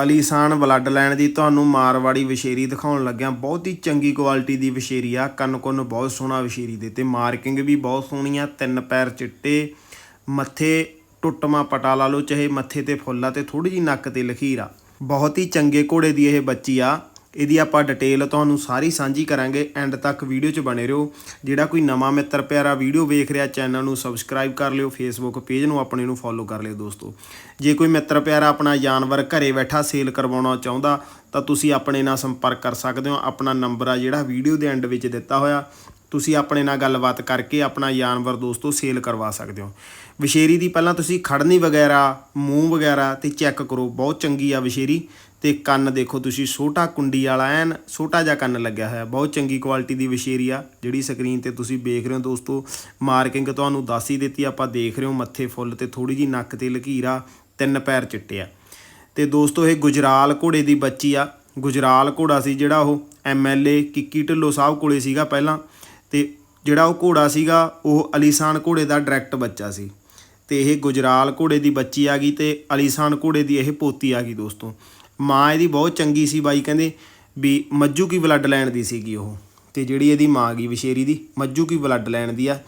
ਅਲੀਸਾਨ blood line ਦੀ ਤੁਹਾਨੂੰ ਮਾਰਵਾੜੀ ਵਿਸ਼ੇਰੀ ਦਿਖਾਉਣ ਲੱਗਿਆ ਬਹੁਤ ਹੀ ਚੰਗੀ ਕੁਆਲਿਟੀ ਦੀ ਵਿਸ਼ੇਰੀ ਆ। ਕੰਨ ਕੁੰਨ ਬਹੁਤ ਸੋਹਣਾ ਵਿਸ਼ੇਰੀ ਦੇ ਤੇ ਮਾਰਕਿੰਗ ਵੀ ਬਹੁਤ ਸੋਹਣੀ ਆ। ਤਿੰਨ ਪੈਰ ਚਿੱਟੇ, ਮੱਥੇ ਟੁੱਟਮਾ ਪਟਾ ਲਾ ਲਓ, ਚਾਹੇ ਮੱਥੇ ਤੇ ਫੁੱਲ ਆ ਤੇ ਥੋੜੀ ਜੀ ਨੱਕ ਤੇ ਲਖੀਰ ਆ। ਬਹੁਤ ਹੀ ਚੰਗੇ ਘੋੜੇ ਦੀ ਇਹ ਬੱਚੀ ਆ। ਇਹਦੀ ਆਪਾਂ ਡਿਟੇਲ ਤੁਹਾਨੂੰ ਸਾਰੀ ਸਾਂਝੀ ਕਰਾਂਗੇ ਐਂਡ ਤੱਕ ਵੀਡੀਓ 'ਚ ਬਣੇ ਰਹੋ। ਜਿਹੜਾ ਕੋਈ ਨਵਾਂ ਮਿੱਤਰ ਪਿਆਰਾ ਵੀਡੀਓ ਵੇਖ ਰਿਹਾ ਚੈਨਲ ਨੂੰ ਸਬਸਕ੍ਰਾਈਬ ਕਰ ਲਿਓ ਫੇਸਬੁੱਕ ਪੇਜ ਨੂੰ ਆਪਣੇ ਨੂੰ ਫੋਲੋ ਕਰ ਲਿਓ ਦੋਸਤੋ। ਜੇ ਕੋਈ ਮਿੱਤਰ ਪਿਆਰਾ ਆਪਣਾ ਜਾਨਵਰ ਘਰੇ ਬੈਠਾ ਸੇਲ ਕਰਵਾਉਣਾ ਚਾਹੁੰਦਾ, ਤਾਂ ਤੁਸੀਂ ਆਪਣੇ ਨਾਲ ਸੰਪਰਕ ਕਰ ਸਕਦੇ ਹੋ। ਆਪਣਾ ਨੰਬਰ ਆ ਜਿਹੜਾ ਵੀਡੀਓ ਦੇ ਐਂਡ ਵਿੱਚ ਦਿੱਤਾ ਹੋਇਆ। ਤੁਸੀਂ ਆਪਣੇ ਨਾਲ ਗੱਲਬਾਤ ਕਰਕੇ ਆਪਣਾ ਜਾਨਵਰ ਦੋਸਤੋ ਸੇਲ ਕਰਵਾ ਸਕਦੇ ਹੋ। ਵਿਸ਼ੇਰੀ ਦੀ ਪਹਿਲਾਂ ਤੁਸੀਂ ਖੜਨੀ ਵਗੈਰਾ, ਮੂੰਹ ਵਗੈਰਾ ਤੇ ਚੈੱਕ ਕਰੋ। ਬਹੁਤ ਚੰਗੀ ਆ ਵਿਸ਼ੇਰੀ। ਤੇ ਕੰਨ ਦੇਖੋ ਤੁਸੀਂ, ਛੋਟਾ ਕੁੰਡੀ ਵਾਲਾ, ਐਨ ਛੋਟਾ ਜਿਹਾ ਕੰਨ ਲੱਗਿਆ ਹੋਇਆ। ਬਹੁਤ ਚੰਗੀ ਕੁਆਲਿਟੀ ਦੀ ਵਿਸ਼ੇਰੀ ਆ ਜਿਹੜੀ ਸਕਰੀਨ ਤੇ ਤੁਸੀਂ ਵੇਖ ਰਹੇ ਹੋ ਦੋਸਤੋ। ਮਾਰਕਿੰਗ ਤੁਹਾਨੂੰ ਦੱਸ ਹੀ ਦਿੱਤੀ, ਆਪਾਂ ਦੇਖ ਰਹੇ ਹੋ ਮੱਥੇ ਫੁੱਲ ਤੇ ਥੋੜੀ ਜੀ ਨੱਕ ਤੇ ਲਕੀਰਾ, ਤਿੰਨ ਪੈਰ ਚਿੱਟੇ ਆ। ਤੇ ਦੋਸਤੋ, ਇਹ ਗੁਜਰਾਲ ਘੋੜੇ ਦੀ ਬੱਚੀ ਆ। ਗੁਜਰਾਲ ਘੋੜਾ ਸੀ ਜਿਹੜਾ ਉਹ ਐਮਐਲਏ ਕਿੱਕੀ ਢਿੱਲੋਂ ਸਾਹਿਬ ਕੋਲੇ ਸੀਗਾ ਪਹਿਲਾਂ। ਤੇ ਜਿਹੜਾ ਉਹ ਘੋੜਾ ਸੀਗਾ, ਉਹ ਅਲੀਸਾਨ ਘੋੜੇ ਦਾ ਡਾਇਰੈਕਟ ਬੱਚਾ ਸੀ। ਤੇ ਇਹ ਗੁਜਰਾਲ ਘੋੜੇ ਦੀ ਬੱਚੀ ਆ ਗਈ ਤੇ ਅਲੀਸਾਨ ਘੋੜੇ ਦੀ ਇਹ ਪੋਤੀ ਆ ਗਈ ਦੋਸਤੋ। ਮਾਂ ਇਹਦੀ ਬਹੁਤ ਚੰਗੀ ਸੀ ਬਾਈ, ਕਹਿੰਦੇ ਵੀ ਮੱਜੂ ਕੀ ਬਲੱਡ ਲਾਈਨ ਦੀ ਸੀਗੀ ਉਹ। ਤੇ ਜਿਹੜੀ ਇਹਦੀ ਮਾਂ ਗਈ ਵਿਸ਼ੇਰੀ ਦੀ ਮੱਜੂ ਕੀ ਬਲੱਡ ਲਾਈਨ ਦੀ ਆ।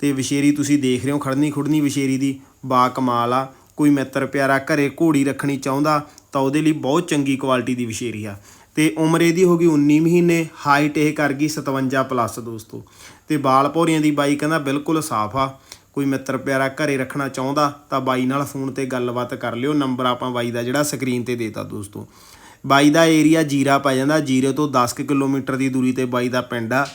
ਤੇ ਵਿਸ਼ੇਰੀ ਤੁਸੀਂ ਦੇਖ ਰਹੇ ਹੋ, ਖੜਨੀ ਖੁੜਨੀ ਵਿਸ਼ੇਰੀ ਦੀ, ਬਾ ਕਮਾਲ ਆ, ਕੋਈ ਮਿੱਤਰ ਪਿਆਰਾ, ਘਰੇ ਘੋੜੀ ਰੱਖਣੀ ਚਾਹੁੰਦਾ, ਤਾਂ ਉਹਦੇ ਲਈ ਬਹੁਤ ਚੰਗੀ ਕੁਆਲਿਟੀ ਦੀ ਵਿਸ਼ੇਰੀ ਆ। ਤੇ ਉਮਰ ਇਹਦੀ ਹੋ ਗਈ 19 ਮਹੀਨੇ ਹਾਈਟ ਇਹ ਕਰ ਗਈ 57 ਪਲੱਸ ਦੋਸਤੋ। ਤੇ ਬਾਲ ਭੌਰੀਆਂ ਦੀ ਬਾਈ ਕਹਿੰਦਾ ਬਿਲਕੁਲ ਸਾਫ਼ ਆ। ਕੋਈ ਮਿੱਤਰ ਪਿਆਰਾ ਘਰੇ ਰੱਖਣਾ ਚਾਹੁੰਦਾ ਤਾਂ ਬਾਈ ਨਾਲ ਫੋਨ ਤੇ ਗੱਲਬਾਤ ਕਰ ਲਿਓ। ਨੰਬਰ ਆਪਾਂ ਬਾਈ ਦਾ ਜਿਹੜਾ ਸਕਰੀਨ ਤੇ ਦੇਤਾ ਦੋਸਤੋ। ਬਾਈ ਦਾ ਏਰੀਆ ਜੀਰਾ ਪੈ ਜਾਂਦਾ। ਜੀਰੇ ਤੋਂ 10 ਕੁ ਕਿਲੋਮੀਟਰ ਦੀ ਦੂਰੀ ਤੇ ਬਾਈ ਦਾ ਪਿੰਡ ਆ।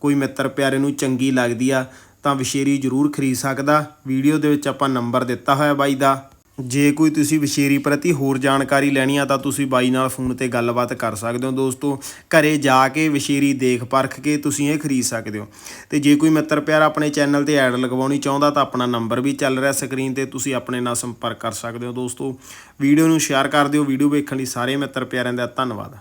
ਕੋਈ ਮਿੱਤਰ ਪਿਆਰੇ ਨੂੰ ਚੰਗੀ ਲੱਗਦੀ ਆ ਤਾਂ ਵਿਸ਼ੇਰੀ ਜ਼ਰੂਰ ਖਰੀਦ ਸਕਦਾ। ਵੀਡੀਓ ਦੇ ਵਿੱਚ ਆਪਾਂ ਨੰਬਰ ਦਿੱਤਾ ਹੋਇਆ ਬਾਈ ਦਾ। ਜੇ ਕੋਈ ਤੁਸੀਂ ਵਿਸ਼ੇਰੀ ਪ੍ਰਤੀ ਹੋਰ ਜਾਣਕਾਰੀ ਲੈਣੀ ਆ ਤਾਂ ਤੁਸੀਂ ਬਾਈ ਨਾਲ ਫੋਨ ਤੇ ਗੱਲਬਾਤ ਕਰ ਸਕਦੇ ਹੋ। ਦੋਸਤੋ, ਘਰੇ ਜਾ ਕੇ ਵਿਸ਼ੇਰੀ ਦੇਖ ਪਰਖ ਕੇ ਤੁਸੀਂ ਇਹ ਖਰੀਦ ਸਕਦੇ ਹੋ। ਤੇ ਜੇ ਕੋਈ ਮਿੱਤਰ ਪਿਆਰ ਆਪਣੇ ਚੈਨਲ ਤੇ ਐਡ ਲਗਵਾਉਣੀ ਚਾਹੁੰਦਾ ਤਾਂ ਆਪਣਾ ਨੰਬਰ ਵੀ ਚੱਲ ਰਿਹਾ ਸਕਰੀਨ ਤੇ, ਤੁਸੀਂ ਆਪਣੇ ਨਾਲ ਸੰਪਰਕ ਕਰ ਸਕਦੇ ਹੋ। ਦੋਸਤੋ, ਵੀਡੀਓ ਨੂੰ ਸ਼ੇਅਰ ਕਰ ਦਿਓ। ਵੀਡੀਓ ਵੇਖਣ ਲਈ ਸਾਰੇ ਮਿੱਤਰ ਪਿਆਰਿਆਂ ਦਾ ਧੰਨਵਾਦ।